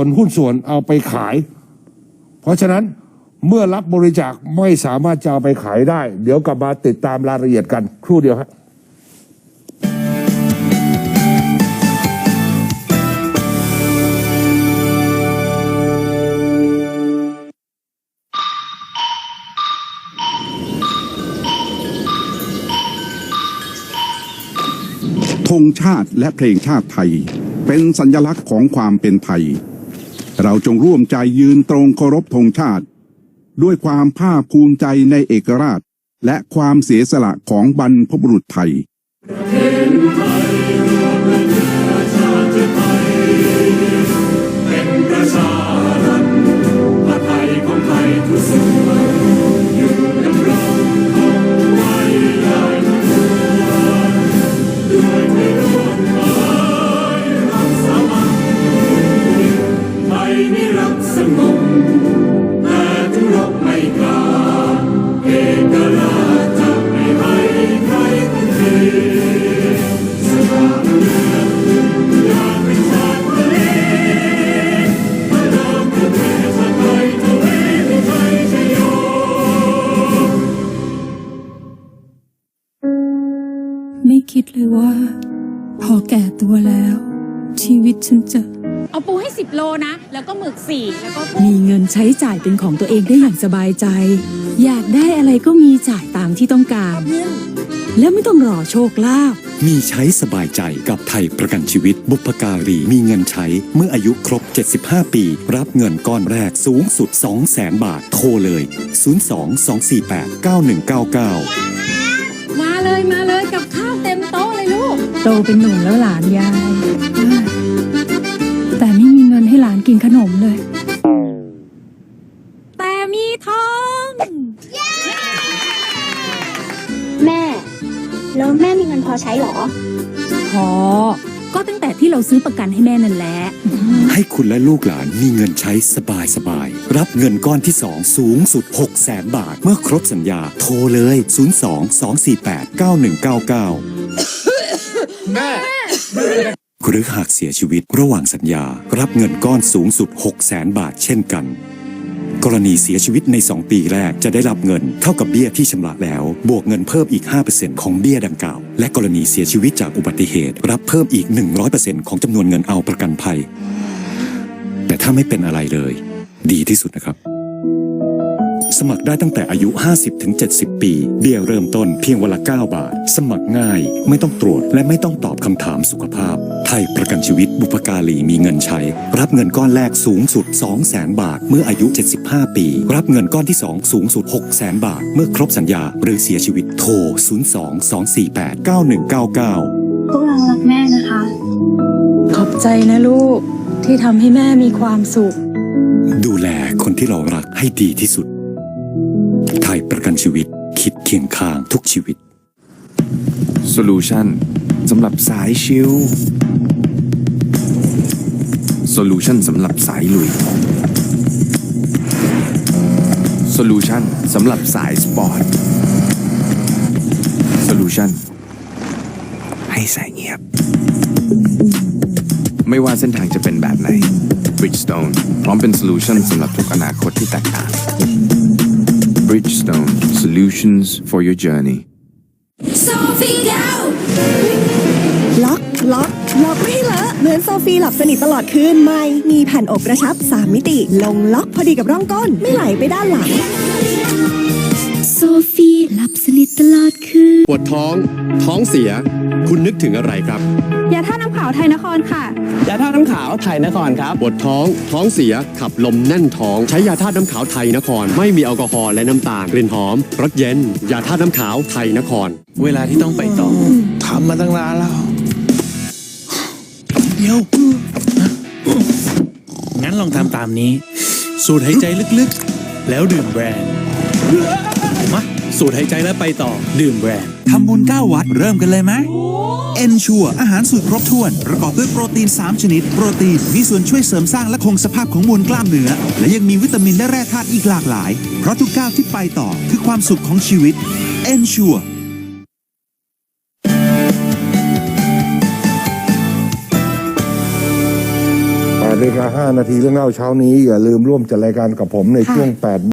คนหุ้นส่วนเอาไปขาย เพราะฉะนั้นเมื่อรับบริจาคไม่สามารถจะเอาไปขายได้ เดี๋ยวกลับมาติดตามรายละเอียดกันครู่เดียวฮะธงชาติและเพลงชาติไทย เป็นสัญลักษณ์ของความเป็นไทย เราจงร่วมใจยืนตรงเคารพธงชาติ ด้วยความภาคภูมิใจในเอกราช และความเสียสละของบรรพบุรุษไทยเป็นประชารั ว่า พอแก่ตัวแล้ว ชีวิตฉันจะเอาปูให้สิบโลนะ แล้วก็หมึกสี่แล้วก็กุ้งมีเงินใช้จ่ายเป็นของตัวเองได้อย่างสบายใจ อยากได้อะไรก็มีจ่ายตามที่ต้องการ แล้วไม่ต้องรอโชคลาภมีใช้สบายใจกับไทยประกันชีวิตบุพการี มีเงินใช้เมื่ออายุครบ 75 ปี รับเงินก้อนแรกสูงสุด 200,000 บาท โทรเลย 02 248 9199 โตเป็นหนุ่มแล้วหลานยาย แต่ไม่มีเงินให้หลานกินขนมเลย แต่มีทอง แม่ แล้วแม่มีเงินพอใช้เหรอ พอ ก็ตั้งแต่ที่เราซื้อประกันให้แม่นั่นแหละ ให้คุณและลูกหลานมีเงินใช้สบายสบายๆรับเงินก้อนที่ 2 สูงสุด 600,000บาท เมื่อครบสัญญา โทรเลย 02 248 9199 แม่หรือหากเสียชีวิตระหว่างสัญญา รับเงินก้อนสูงสุด 600,000บาทเช่นกัน กรณีเสียชีวิตใน 2 ปีแรกจะได้รับเงินเท่ากับเบี้ยที่ชำระแล้ว บวกเงินเพิ่มอีก 5%ของเบี้ยดังกล่าว และกรณีเสียชีวิตจากอุบัติเหตุ รับเพิ่มอีก 100%ของจำนวนเงินเอาประกันภัย แต่ถ้าไม่เป็นอะไรเลย ดีที่สุดนะครับ สมัครได้ตั้งแต่อายุ 50-70 ปี เบี้ยเริ่มต้นเพียงวันละ 9 บาท สมัครง่าย ไม่ต้องตรวจและไม่ต้องตอบคำถามสุขภาพ ไทยประกันชีวิตบุพการีมีเงินใช้ รับเงินก้อนแรกสูงสุด 200,000 บาท เมื่ออายุ 75 ปี รับเงินก้อนที่ 2 สูงสุด 600,000 บาท เมื่อครบสัญญาหรือเสียชีวิตโทร 02 248 9199 พวกเรารักแม่นะคะ ขอบใจนะลูกที่ทำให้แม่มีความสุข ดูแลคนที่เรารักให้ดีที่สุด ไทยประกันชีวิตคิดเคียงข้างทุกชีวิตโซลูชันสำหรับสายชิลโซลูชันสำหรับสายลุยโซลูชันสำหรับสายสปอร์ตโซลูชันให้สายเงียบ ไม่ว่าเส้นทางจะเป็นแบบไหน Bridgestone พร้อมเป็นโซลูชันสำหรับทุกอนาคตที่แตกต่าง Solutions for your journey ล็อก ล็อก ล็อกไม่ให้เลอะเหมือนโซฟีหลับสนิทตลอดคืนไม่มีแผ่นอบกระชับ 3 มิติ ลงล็อกพอดีกับร่องก้น ไม่ไหลไปด้านหลัง โซฟีหลับส ท้อง ท้องเสีย คุณนึกถึงอะไรครับ ยาท่าน้ำขาวไทยนครค่ะ ยาธาตุน้ำขาวไทยนครครับ ปวดท้อง ท้องเสีย ขับลมแน่นท้อง ใช้ยาธาตุน้ำขาวไทยนคร ไม่มีแอลกอฮอล์และน้ำตาล กลิ่นหอม รสเย็น ยาธาตุน้ำขาวไทยนคร เวลาที่ต้องไปต่อทำมาตั้งนานแล้ว เดี๋ยวงั้นลองทำตามนี้ สูดหายใจลึกๆ แล้วดื่มแบรนด์มาสูดหายใจแล้วไปต่อดื่มแบรนด์ทำบุญ 9 วัด เริ่มกันเลยไหมเอนชัวอาหารสูตรครบถ้วน ประกอบด้วยโปรตีน 3 ชนิด โปรตีนมีส่วนช่วยเสริมสร้างและคงสภาพของมวลกล้ามเนื้อ และยังมีวิตามินและแร่ธาตุอีกหลากหลาย เพราะทุกก้าวที่ไปต่อคือความสุขของชีวิตเอนชัวอ่า8นาฬิกา5นาทีเรื่องเล่าเช้านี้ อย่าลืมร่วมจัดรายการกับผมในช่วง8